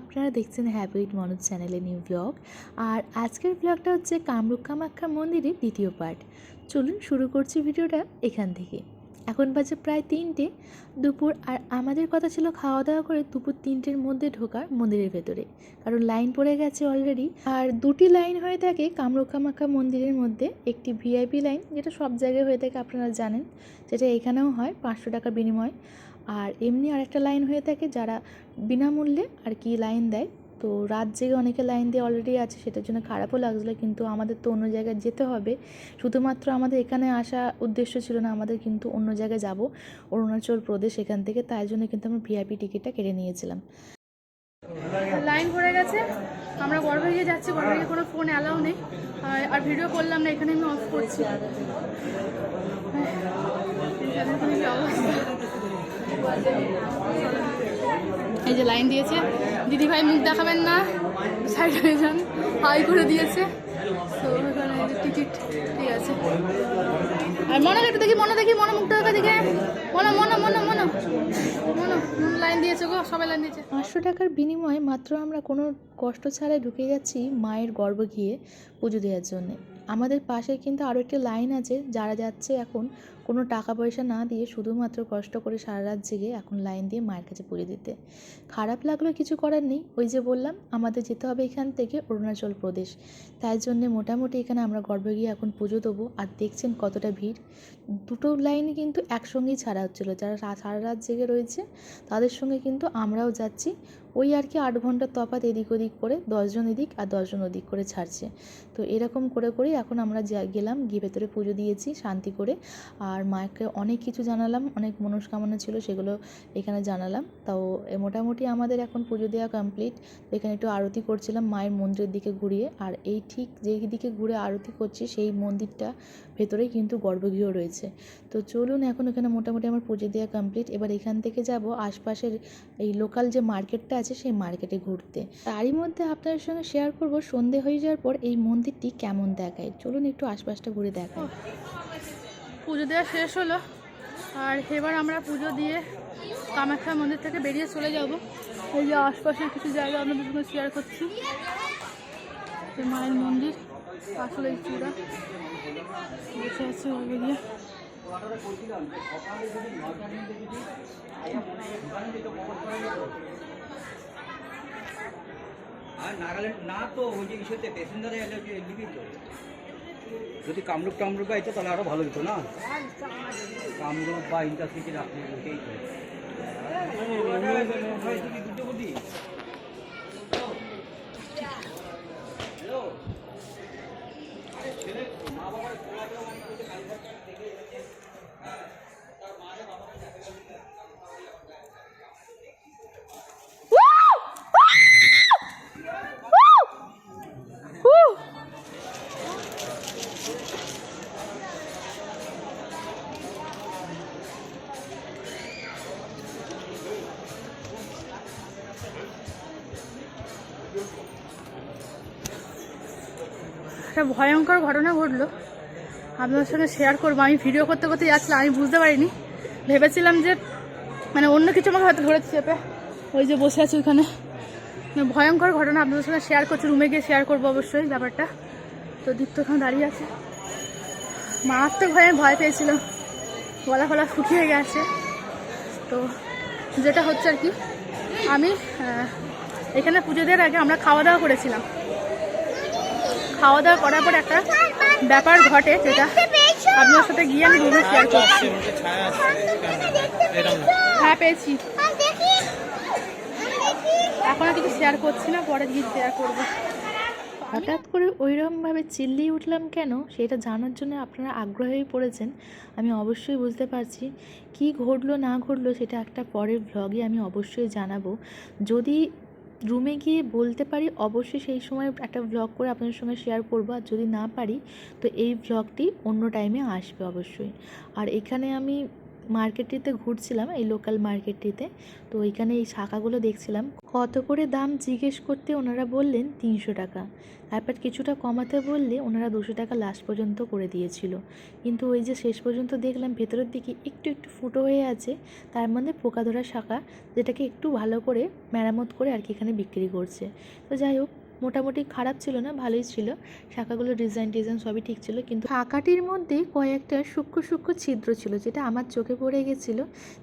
আপনারা দেখছেন হ্যাবিট মনোজ চ্যানেলে নিউ ব্লগ আর আজকের ব্লগটা হচ্ছে কামরূপ কামাখ্যা মন্দিরের দ্বিতীয় পার্ট চলুন শুরু করছি ভিডিওটা এখান থেকে। এখন বাজে প্রায় তিনটে। দুপুর আর আমাদের কথা ছিল খাওয়া দাওয়া করে দুপুর তিনটের মধ্যে ঢোকার মন্দিরের ভেতরে। কারণ লাইন পড়ে গেছে অলরেডি আর দুটি লাইন হয়ে থাকে কামরূপ কামাখ্যা মন্দিরের মধ্যে। একটি ভিআইপি লাইন যেটা সব জায়গায় হয়ে থাকে, আপনারা জানেন। যেটা এখানেও হয়, পাঁচশো টাকার বিনিময়। আর এমনি আরেকটা লাইন হয়ে থাকে যারা বিনামূল্যে আর কি লাইন দেয়। তো রাত জেগে অনেকে লাইন দিয়ে অলরেডি আছে, সেটার জন্য খারাপও লাগছিল, কিন্তু আমাদের তো অন্য জায়গায় যেতে হবে। শুধুমাত্র আমাদের এখানে আসা উদ্দেশ্য ছিল না, আমাদের কিন্তু অন্য জায়গায় যাব, অরুণাচল প্রদেশ এখান থেকে। তাই জন্য কিন্তু আমরা ভিআইপি টিকিটটা কেটে নিয়েছিলাম। লাইন পড়ে গেছে। আমরা গর্ভে গিয়ে যাচ্ছি গর্ভে গিয়ে কোনো ফোন অ্যালাউ নেই। আর- ভিডিও করলাম না, এখানে আমি অফ করছি। কি অবস্থা? এই যে লাইন দিয়েছে। দিদি ভাই মুখ দেখাবেন না, সাইড হয়ে যান, হাই করে দিয়েছে। টিকিট, ঠিক আছে। আর মনে একটু দেখি, মনে দেখি, মনে মুখটা দেখা দেখে মনে মনে মনে মনে। লাইন দিয়েছে গো লাইন দিয়েছে। পাঁচশো টাকার বিনিময়ে মাত্র আমরা কোনো কষ্ট ছাড়াই ঢুকে যাচ্ছি মায়ের গর্ভ গিয়ে পুজো দেওয়ার জন্যে। আমাদের পাশে কিন্তু আরও একটি লাইন আছে, যারা যাচ্ছে এখন কোনো টাকা পয়সা না দিয়ে শুধুমাত্র কষ্ট করে সারা রাত জেগে এখন লাইন দিয়ে মায়ের কাছে পুজো দিতে। খারাপ লাগল কিছু করার নেই। ওই যে বললাম, আমাদের যেতে হবে এখান থেকে অরুণাচল প্রদেশ। তাই জন্যে মোটামুটি এখানে আমরা গর্ভে গিয়ে এখন পুজো দেবো। আর দেখছেন কতটা ভিড়। দুটো লাইনই কিন্তু একসঙ্গেই ছাড়া হচ্ছিল। যারা সারা রাত জেগে রয়েছে, তাদের সঙ্গে কিন্তু আমরাও যাচ্ছি। ওই আর কি আট ঘণ্টার তফাৎ এদিক ওদিক করে দশজন এদিক আর দশজন ওদিক করে ছাড়ছে। তো এরকম করে করেই এখন আমরা যা, গেলাম। গিয়ে ভেতরে পুজো দিয়েছি, শান্তি করে। আর মাকে অনেক কিছু জানালাম, অনেক মনস্কামনা ছিল, সেগুলো এখানে জানালাম। তাও মোটামুটি আমাদের এখন পুজো দেওয়া কমপ্লিট এখানে একটু আরতি করছিলাম মায়ের মন্দিরের দিকে ঘুরিয়ে। আর এই ঠিক যেই দিকে ঘুরে আরতি করছি, সেই মন্দিরটা ভেতরেই কিন্তু গর্ভগৃহ রয়েছে। তো চলুন এখন এখানে মোটামুটি আমার পুজো দেওয়া কমপ্লিট এবার এখান থেকে যাব আশপাশের এই লোকাল যে মার্কেটটা আছে, সেই মার্কেটে ঘুরতে। তারই মধ্যে আপনাদের সঙ্গে শেয়ার করব সন্ধে হয়ে যাওয়ার পর এই মন্দিরটি কেমন দেখায়। চলুন একটু আশপাশটা ঘুরে দেখাই। পুজো দেওয়া শেষ হলো। আর এবার আমরা পুজো দিয়ে কামাখ্যা মন্দির থেকে বেরিয়ে চলে যাব। এই যে আশপাশের কিছু জায়গা আপনাদের সঙ্গে শেয়ার করছি। মায়ের মন্দির, আসলে চূড়া। বসে আছে ওই দিয়ে আর নাগাল্যান্ড না তো ওই যে ইস্যুতে প্যাসেঞ্জারে এলে তো। যদি কামরূপ টামরূপ আইতো তাহলে আরও ভালো হতো না কামরূপ বা ইন্টারসিটি রাখতে তো একটা ভয়ঙ্কর ঘটনা ঘটলো। আপনাদের সঙ্গে শেয়ার করব। আমি ভিডিও করতে করতে যাচ্ছিলাম, আমি বুঝতে পারিনি। ভেবেছিলাম যে মানে অন্য কিছু আমাকে হয়তো ধরেছে চেপে ওই যে বসে আছি ওইখানে মানে ভয়ঙ্কর ঘটনা, আপনাদের সঙ্গে শেয়ার করছি রুমে গিয়ে শেয়ার করব অবশ্যই ব্যাপারটা। তো দীপ্ত ওখানে দাঁড়িয়ে আছে। মারাত্মক ভয়ে ভয় পেয়েছিলাম। গলা ফলা ফুটিয়ে গেছে। তো যেটা হচ্ছে আর কি, আমি এখানে পুজো দেওয়ার আগে আমরা খাওয়া দাওয়া করেছিলাম। খাওয়া দাওয়া করার পর একটা ব্যাপার ঘটে যেটা আপনার সাথে গিয়ে আমি রুমে শেয়ার করছি। হ্যাঁ পেয়েছি। এখন কিছু শেয়ার করছি না, পরে গিয়ে শেয়ার করব। হঠাৎ করে ওইরকমভাবে চিল্লিয়ে উঠলাম কেন সেটা জানার জন্য আপনারা আগ্রহী পড়েছেন, আমি অবশ্যই বুঝতে পারছি। কি ঘটলো না ঘটলো সেটা একটা পরের ভ্লগে আমি অবশ্যই জানাব। যদি রুমে গিয়ে বলতে পারি, অবশ্যই সেই সময় একটা ভ্লগ করে আপনাদের সঙ্গে শেয়ার করব। আর যদি না পারি, তো এই ভ্লগটি অন্য টাইমে আসবে অবশ্যই। আর এখানে আমি মার্কেটটিতে ঘুরছিলাম, এই লোকাল মার্কেটটিতে। তো ওইখানে এই শাখাগুলো দেখছিলাম। কত করে দাম জিজ্ঞেস করতে ওনারা বললেন তিনশো টাকা। তারপর কিছুটা কমাতে বললে ওনারা দুশো টাকা লাস্ট পর্যন্ত করে দিয়েছিল। কিন্তু ওই যে শেষ পর্যন্ত দেখলাম ভেতরের দিকে একটু একটু ফুটো হয়ে আছে, তার মধ্যে পোকা ধরা শাখা যেটাকে একটু ভালো করে মেরামত করে আর কি এখানে বিক্রি করছে। তো যাই হোক মোটামুটি খারাপ ছিল না, ভালোই ছিল। শাখাগুলোর ডিজাইন ডিজাইন সবই ঠিক ছিল, কিন্তু শাখাটির মধ্যে কয়েকটা সূক্ষ্ম সূক্ষ্ম ছিদ্র ছিল, যেটা আমার চোখে পড়ে গেছিল।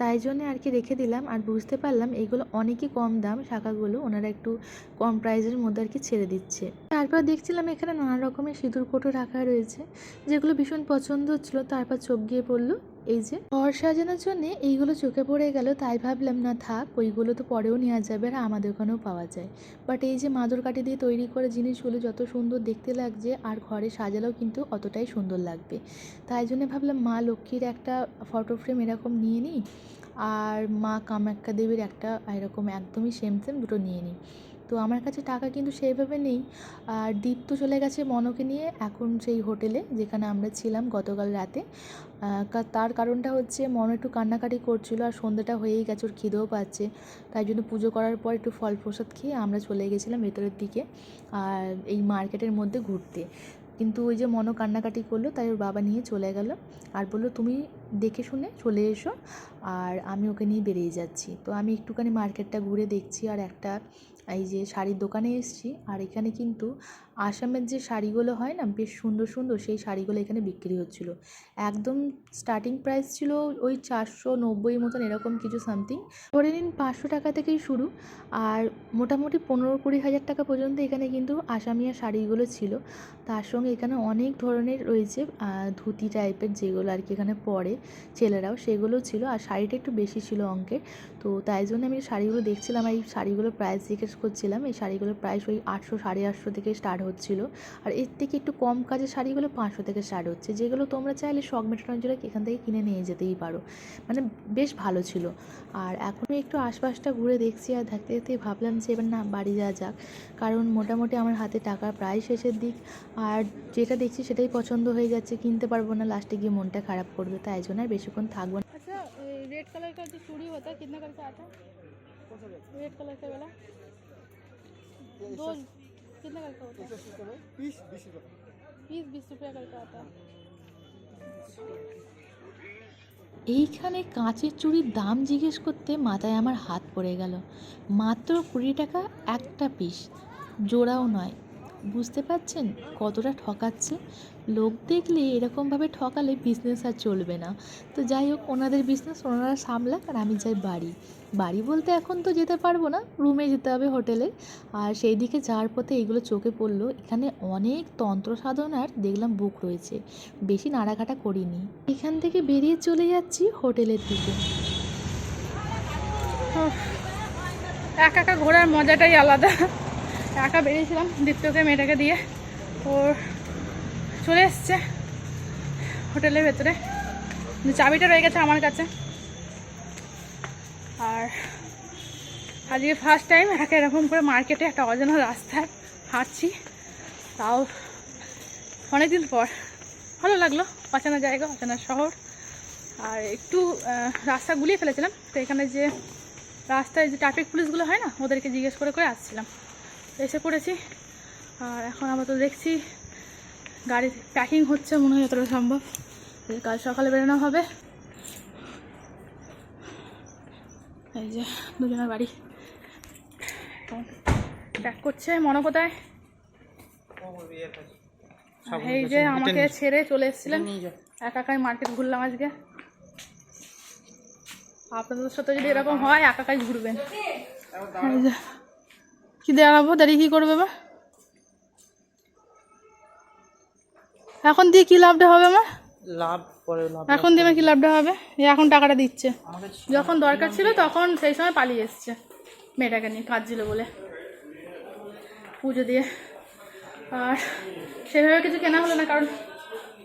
তাই জন্য আর কি রেখে দিলাম, আর বুঝতে পারলাম এগুলো অনেকই কম দাম, শাখাগুলো ওনারা একটু কম প্রাইসের মধ্যে আর কি ছেড়ে দিচ্ছে। তারপর দেখছিলাম এখানে নানা রকমের সিঁদুর কোটো রাখা রয়েছে, যেগুলো ভীষণ পছন্দ হচ্ছিল, তারপর চোখ গিয়ে পড়ল। এই যে, ঘর সাজানোর জন্য এইগুলো চোখে পড়ে গেল, তাই ভাবলাম, না থাক, ওইগুলো তো পরেও নেওয়া যাবে আর আমাদের ওখানেও পাওয়া যায়। বাট এই যে মাদুর কাঠি দিয়ে তৈরি করে জিনিসগুলো যত সুন্দর দেখতে লাগছে আর ঘরে সাজালেও কিন্তু অতটাই সুন্দর লাগবে। তাই জন্য ভাবলাম, মা লক্ষ্মীর একটা ফটো ফ্রেম এরকম নিয়ে নিই আর মা কামাখ্যা দেবীর একটা এরকম একদমই সেম সেম দুটো নিয়ে নিই। তো আমার কাছে টাকা কিন্তু সেইভাবে নেই। আর দীপ তো চলে গেছে মনকে নিয়ে এখন সেই হোটেলে যেখানে আমরা ছিলাম গতকাল রাতে। তার কারণটা হচ্ছে মন একটু কান্নাকাটি করছিল আর সন্ধ্যাটা হয়েই গেছে, ওর খিদেও পাচ্ছে। তাই জন্য পুজো করার পর একটু ফল প্রসাদ খেয়ে আমরা চলে গেছিলাম ভেতরের দিকে, আর এই মার্কেটের মধ্যে ঘুরতে। কিন্তু ওই যে মনো কান্নাকাটি করল, তাই ওর বাবা নিয়ে চলে গেল। আর বলল, তুমি দেখে শুনে চলে এসো, আর আমি ওকে নিয়ে বেরিয়ে যাচ্ছি। তো আমি একটুখানি মার্কেটটা ঘুরে দেখছি, আর একটা এই যে শাড়ির দোকানে এসেছি, আর এখানে কিন্তু আসামের যে শাড়িগুলো হয় না, বেশ সুন্দর সুন্দর সেই শাড়িগুলো এখানে বিক্রি হচ্ছিল। একদম স্টার্টিং প্রাইস ছিল ওই চারশো নব্বই মতন, এরকম কিছু সামথিং ধরে নিন পাঁচশো টাকা থেকেই শুরু, আর মোটামুটি পনেরো কুড়ি হাজার টাকা পর্যন্ত এখানে কিন্তু আসামিয়া শাড়িগুলো ছিল। তার সঙ্গে এখানে অনেক ধরনের রয়েছে ধুতি টাইপের যেগুলো আর কি এখানে পরে ছেলেরাও সেগুলো ছিল, আর শাড়িটা একটু বেশি ছিল অঙ্কের। তো তাই জন্য আমি শাড়িগুলো দেখছিলাম এই শাড়িগুলোর প্রাইস জিজ্ঞেস করছিলাম এই শাড়িগুলোর প্রাইস ওই আটশো সাড়ে আটশো থেকে স্টার্ট হচ্ছিল আর এর থেকে একটু কম কাজের শাড়িগুলো পাঁচশো থেকে স্টার্ট হচ্ছে যেগুলো তোমরা চাইলে শখ মেটানোর জন্য এখান থেকে কিনে নিয়ে যেতেই পারো মানে বেশ ভালো ছিল আর এখনও একটু আশপাশটা ঘুরে দেখছি আর দেখতে দেখতে ভাবলাম যে এবার না বাড়ি যাওয়া যাক কারণ মোটামুটি আমার হাতে টাকা প্রায় শেষের দিক আর যেটা দেখছি সেটাই পছন্দ হয়ে যাচ্ছে কিনতে পারবো না লাস্টে গিয়ে মনটা খারাপ করবে তাই জন্য আর বেশিক্ষণ থাকবো না अच्छा रेड कलर का जो चूड़ी होता है कितना करके आता है रेड कलर का वाला दो कितना करके होता है बीस बीस रुपये बीस बीस रुपया करके आता है এইখানে কাঁচের চুড়ির দাম জিজ্ঞেস করতে মাথায় আমার হাত পড়ে গেল মাত্র কুড়ি টাকা একটা পিস জোড়াও নয় বুঝতে পারছেন কতটা ঠকাচ্ছে? লোক দেখলে এরকমভাবে ঠকালে বিজনেস আর চলবে না। তো যাই হোক, ওনাদের বিজনেস ওনারা সামলাক আর আমি যাই বাড়ি। বাড়ি বলতে এখন তো যেতে পারব না রুমে যেতে হবে হোটেলে আর সেই দিকে যাওয়ার পথে এগুলো চোখে পড়ল, এখানে অনেক তন্ত্র সাধনার দেখলাম বুক রয়েছে। বেশি নাড়াঘাটা করিনি। এখান থেকে বেরিয়ে চলে যাচ্ছি হোটেলের দিকে। একা একা ঘোরার মজাটাই আলাদা। একা বেরিয়েছিলাম দীপ্তকে, মেয়েটাকে দিয়ে। ওর চলে এসছে হোটেলের ভেতরে। চাবিটা রয়ে গেছে আমার কাছে। আর আজকে ফার্স্ট টাইম একা এরকম করে মার্কেটে একটা অজানা রাস্তায় হাঁটছি। তাও অনেকদিন পর। ভালো লাগল, অচেনা জায়গা, অচেনা শহর। আর একটু রাস্তা গুলিয়ে ফেলেছিলাম। তো এখানে যে রাস্তায় যে ট্রাফিক পুলিশগুলো হয় না, ওদেরকে জিজ্ঞেস করে করে আসছিলাম। এসে পড়েছি। আর এখন আবার তো দেখছি গাড়ি প্যাকিং হচ্ছে মনে হয় যতটা সম্ভব। কাল সকালে বেরোনো হবে। এই যে দুজনের বাড়ি। প্যাক করছে মনে কোথায় এই যে আমাকে ছেড়ে চলে এসেছিলেন। একাকাই মার্কেট ঘুরলাম আজকে। আপনাদের সাথে যদি এরকম হয় একাকাই ঘুরবেন। কি দাঁড়াবো? দাঁড়িয়ে কী করবে বা এখন দিয়ে কি লাভটা হবে মা? লাভ পরে লাভ এখন দিয়ে আমার কি লাভটা হবে? এই এখন টাকাটা দিচ্ছে। যখন দরকার ছিল তখন সেই সময় পালিয়ে এসছে মেয়েটাকে নিয়ে কাজ ছিল বলে। পুজো দিয়ে। আর সেভাবে কিছু কেনা হলো না কারণ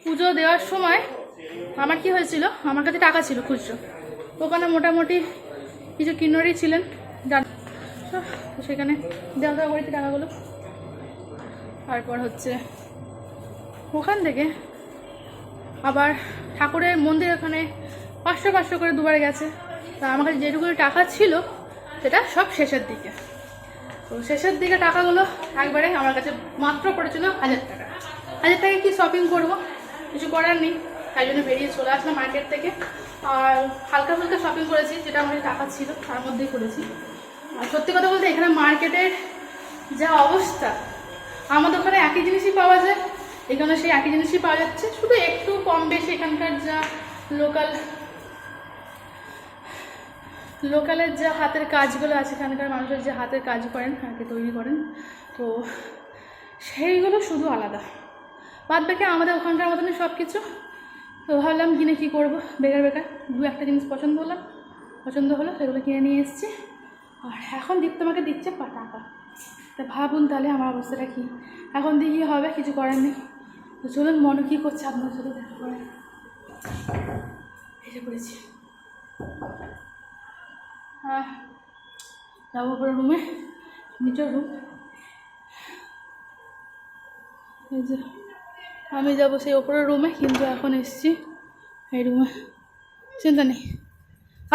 পুজো দেওয়ার সময় আমার কি হয়েছিল? আমার কাছে টাকা ছিল খুচরো। ওখানে মোটামুটি কিছু কিন্নরই ছিলেন। তো সেখানে দেওয়া দেওয়া করেছি টাকাগুলো তারপর হচ্ছে ওখান থেকে আবার ঠাকুরের মন্দির ওখানে পাঁচশো পাঁচশো করে দুবারে গেছে। তা আমার কাছে যেটুকু টাকা ছিল, সেটা সব শেষের দিকে। তো শেষের দিকে টাকাগুলো একবারে আমার কাছে মাত্র পড়েছিল হাজার টাকা। হাজার টাকায় কি শপিং করব? কিছু করার নেই, তাই জন্য বেরিয়ে চলে আসলাম মার্কেট থেকে। আর হালকা ফুলকা শপিং করেছি, যেটা আমার টাকা ছিল, তার মধ্যেই করেছি। সত্যি কথা বলতে এখানে মার্কেটের যা অবস্থা, আমাদের ওখানে একই জিনিসই পাওয়া যায়। এখানে সেই একই জিনিসই পাওয়া যাচ্ছে, শুধু একটু কম বেশি এখানকার যা লোকাল লোকালের যে হাতের কাজগুলো আছে, এখানকার মানুষের যে হাতের কাজ করেন আর কি তৈরি করেন, তো সেইগুলো শুধু আলাদা। বাদ বাকি আমাদের ওখানকার মতনই সব কিছু তো ভাবলাম কিনে কী করব? বেকার বেকার, দু একটা জিনিস পছন্দ হলাম পছন্দ হলো, সেগুলো কিনে নিয়ে এসেছি। আর এখন দীপ্ত আমাকে দিচ্ছে পা টাকা। তা ভাবুন তাহলে আমার অবস্থাটা কী? এখন দিয়ে হবে? কিছু করার নেই। তো চলুন, মনে কী করছে? আপনার সাথে দেখা করে। এসে পড়েছি। হ্যাঁ যাব পরে রুমে নিচের রুম এই যে, আমি যাব সেই ওপরের রুমে কিন্তু এখন এসছি এই রুমে চিন্তা নেই।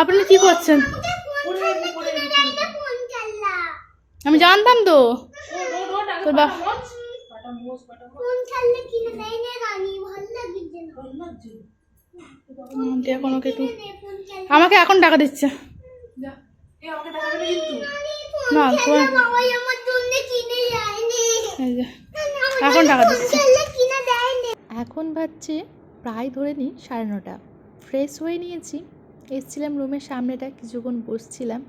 আপনারা কি করছেন? আমি জানতাম তো। তোর বাপ হুম, দিয়ে এখন ওকে একটু আমাকে এখন টাকা দিচ্ছে। না এখন টাকা দিচ্ছে। এখন বাজছে প্রায় ধরে নিই সাড়ে নটা। ফ্রেশ হয়ে নিয়েছি। এসছিলাম রুমের সামনেটা কিছুক্ষণ বসছিলাম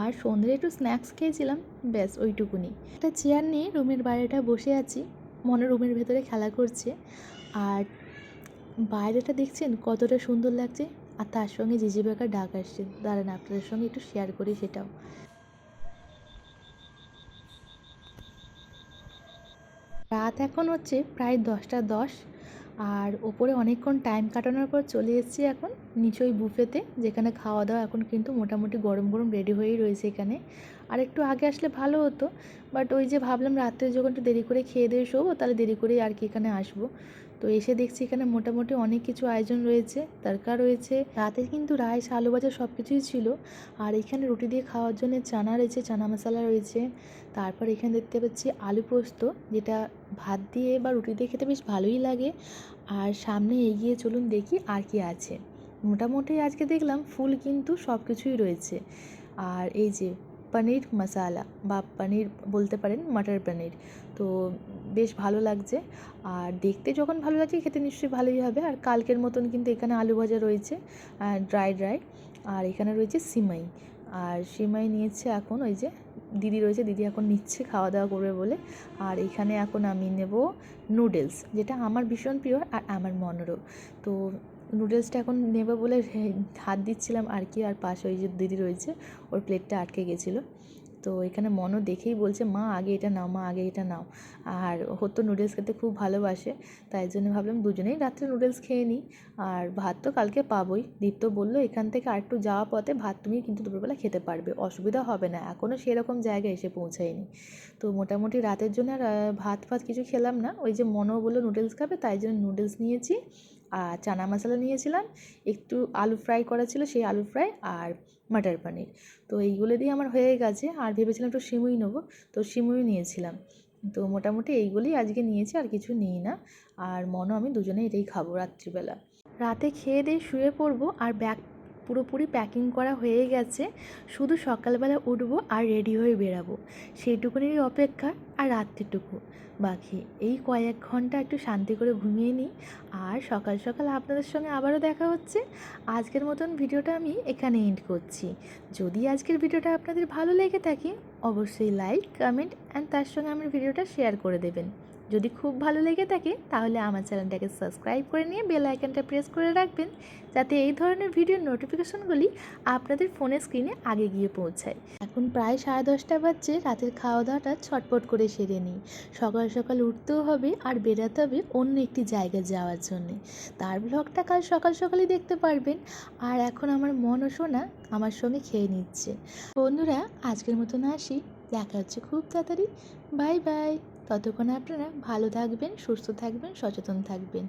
আর সন্ধ্যে একটু স্ন্যাক্স খেয়েছিলাম, ব্যাস ওইটুকুনি। একটা চেয়ার নিয়ে রুমের বাইরেটা বসে আছি, মনে রুমের ভেতরে খেলা করছে। আর বাইরেটা দেখছেন কতটা সুন্দর লাগছে, আর তার সঙ্গে জিজি বেকার ডাক আসছে। দাঁড়ান, আপনাদের সঙ্গে একটু শেয়ার করি সেটাও। রাত এখন হচ্ছে প্রায় দশটা দশ। আর ওপরে অনেকক্ষণ টাইম কাটানোর পর চলে এসেছি এখন নিচই বুফেতে যেখানে খাওয়া দাওয়া এখন কিন্তু মোটামুটি গরম গরম রেডি হয়েই রয়েছে এখানে। আর একটু আগে আসলে ভালো হতো বাট ওই যে ভাবলাম রাত্রে যখন একটু দেরি করে খেয়ে দিয়ে শোবো, তাহলে দেরি করেই আর কি এখানে আসব। তো এসে দেখছি এখানে মোটামুটি অনেক কিছু আয়োজন রয়েছে, তরকা রয়েছে, রাতে কিন্তু রাইস, আলু ভাজা সব কিছুই ছিল। আর এখানে রুটি দিয়ে খাওয়ার জন্য চানা রয়েছে, চানা মশলা রয়েছে। তারপর এখানে দেখতে পাচ্ছি আলু পোস্ত, যেটা ভাত দিয়ে বা রুটি দিয়ে খেতে বেশ ভালোই লাগে। আর সামনে এগিয়ে চলুন দেখি আর কি আছে। মোটামুটি আজকে দেখলাম ফুল কিন্তু সব কিছুই রয়েছে। আর এই যে পনির মশালা বা পনির বলতে পারেন মটর পনির। তো বেশ ভালো লাগছে। আর দেখতে যখন ভালো লাগছে, খেতে নিশ্চয়ই ভালোই হবে। আর কালকের মতন কিন্তু এখানে আলু ভাজা রয়েছে ড্রাই ড্রাই আর এখানে রয়েছে সিমাই। আর সিমাই নিয়েছে এখন ওই যে দিদি রয়েছে, দিদি এখন নিচ্ছে খাওয়া দাওয়া করবে বলে। আর এখানে এখন আমি নেব নুডলস যেটা আমার ভীষণ প্রিয় আর আমার মনেরও তো নুডলসটা এখন নেব বলে হাত দিচ্ছিলাম আর কি, আর পাশে ওই যে দিদি রয়েছে, ওর প্লেটটা আটকে গেছিল। তো এখানে মনও দেখেই বলছে, মা, আগে এটা নাও, মা, আগে এটা নাও। আর ও তো নুডলস খেতে খুব ভালোবাসে, তাই জন্য ভাবলাম দুজনেই রাত্রে নুডলস খেয়ে নিই। আর ভাত তো কালকে পাবোই। দীপ্ত বলল, এখান থেকে আর একটু যাওয়া পথে ভাত তুমি কিন্তু দুপুরবেলা খেতে পারবে, অসুবিধা হবে না। এখনও সেরকম জায়গায় এসে পৌঁছায়নি। তো মোটামুটি রাতের জন্য আর ভাত ফাত কিছু খেলাম না। ওই যে মনো বলল, নুডলস খাবে? তাই জন্য নুডলস নিয়েছি। আর চানা মশলা নিয়েছিলাম, একটু আলু ফ্রাই করা ছিল সেই আলু ফ্রাই আর মাটার পানির। তো এইগুলো দিয়ে আমার হয়ে গেছে, আর ভেবেছিলাম একটু সিমুই নেব, তো সিমুই নিয়েছিলাম। তো মোটামুটি এইগুলোই আজকে নিয়েছি, আর কিছু নিই না। আর মনও আমি দুজনে এটাই খাব রাত্রিবেলা। রাতে খেয়ে দিয়ে শুয়ে পড়ব, আর ব্যাগ পুরোপুরি প্যাকিং করা হয়ে গেছে। শুধু সকালবেলা উঠবো আর রেডি হয়ে বেরাবো। সেইটুকুনিরই অপেক্ষা আর রাত্রিটুকু। বাকি এই কয়েক ঘণ্টা একটু শান্তি করে ঘুমিয়ে নিই। আর সকাল সকাল আপনাদের সঙ্গে আবারও দেখা হচ্ছে। আজকের মতন ভিডিওটা আমি এখানে এন্ড করছি। যদি আজকের ভিডিওটা আপনাদের ভালো লেগে থাকে, অবশ্যই লাইক কমেন্ট অ্যান্ড তার সঙ্গে আমার ভিডিওটা শেয়ার করে দেবেন। যদি খুব ভালো লেগে থাকে, তাহলে আমার চ্যানেলটাকে সাবস্ক্রাইব করে নিয়ে বেল আইকনটা প্রেস করে রাখবেন, যাতে এই ধরনের ভিডিও নোটিফিকেশনগুলি আপনাদের ফোনের স্ক্রিনে আগে গিয়ে পৌঁছায়। এখন প্রায় সাড়ে দশটা বাজছে, রাতের খাওয়া দাওয়াটা ছটপট করে সেরে নিই। সকাল সকাল উঠতেও হবে আর বেরাতে হবে অন্য একটি জায়গায় যাওয়ার জন্যে। তার ব্লগটা কাল সকাল সকালই দেখতে পারবেন। আর এখন আমার মন ও সোনা আমার সঙ্গে খেয়ে নিচ্ছে। বন্ধুরা, আজকের মতন আসি। দেখা হচ্ছে খুব তাড়াতাড়ি। Bye bye. ততক্ষণ আপনারা ভালো থাকবেন সুস্থ থাকবেন সচেতন থাকবেন।